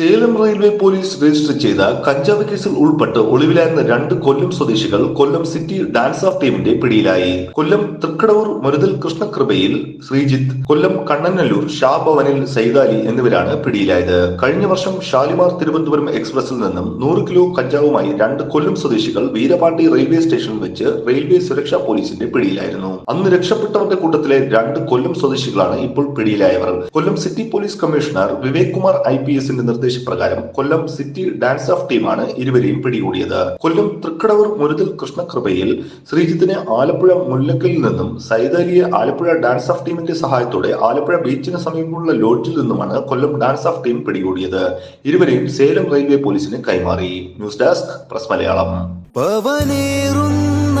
Salem railway police register ചെയ്ത കഞ്ചാവ് കേസിൽ ഉൾപ്പെട്ട് ഒളിവിലായിരുന്ന രണ്ട് കൊല്ലം സ്വദേശികൾ കൊല്ലം സിറ്റി ഡാൻസ് ഓഫ് ടീമിന്റെ പിടിയിലായി. കൊല്ലം തൃക്കടവൂർ മുരുതൽ കൃഷ്ണകൃപയിൽ ശ്രീജിത്ത് കൊല്ലം കണ്ണനല്ലൂർ ഷാഭവനിൽ സൈതാലി എന്നിവരാണ് പിടിയിലായത്. കഴിഞ്ഞ വർഷം ഷാലിമാർ തിരുവനന്തപുരം എക്സ്പ്രസിൽ നിന്നും നൂറ് കിലോ കഞ്ചാവുമായി രണ്ട് കൊല്ലം സ്വദേശികൾ വീരപാണ്ടി റെയിൽവേ സ്റ്റേഷനിൽ വെച്ച് റെയിൽവേ സുരക്ഷാ പോലീസിന്റെ പിടിയിലായിരുന്നു. അന്ന് രക്ഷപ്പെട്ടവരുടെ കൂട്ടത്തിലെ രണ്ട് കൊല്ലം സ്വദേശികളാണ് ഇപ്പോൾ പിടിയിലായവർ. Kollam city police commissioner Vivek Kumar I P എസിന്റെ നിർദ്ദേശപ്രകാരം കൊല്ലം സിറ്റി ഡാൻസ് ഓഫ് ടീമാണ് ഇരുവരെയും പിടികൂടിയത്. കൊല്ലം തൃക്കടവൂർ മുരുതൽ കൃഷ്ണകൃപയിൽ ശ്രീജിത്തിനെ ആലപ്പുഴ മുല്ലക്കലിൽ നിന്നും സൈതാലിയെ ആലപ്പുഴ ഡാൻസ് ഓഫ് ടീമിന്റെ സഹായത്തോടെ ആലപ്പുഴ ബീച്ചിന് സമീപമുള്ള ലോഡ്ജിൽ നിന്നുമാണ് കൊല്ലം ഡാൻസ് ഓഫ് ടീം പിടികൂടിയത്. ഇരുവരെയും സേലം റെയിൽവേ പോലീസിന് കൈമാറി. News desk press Malayalam. പവനേറുന്ന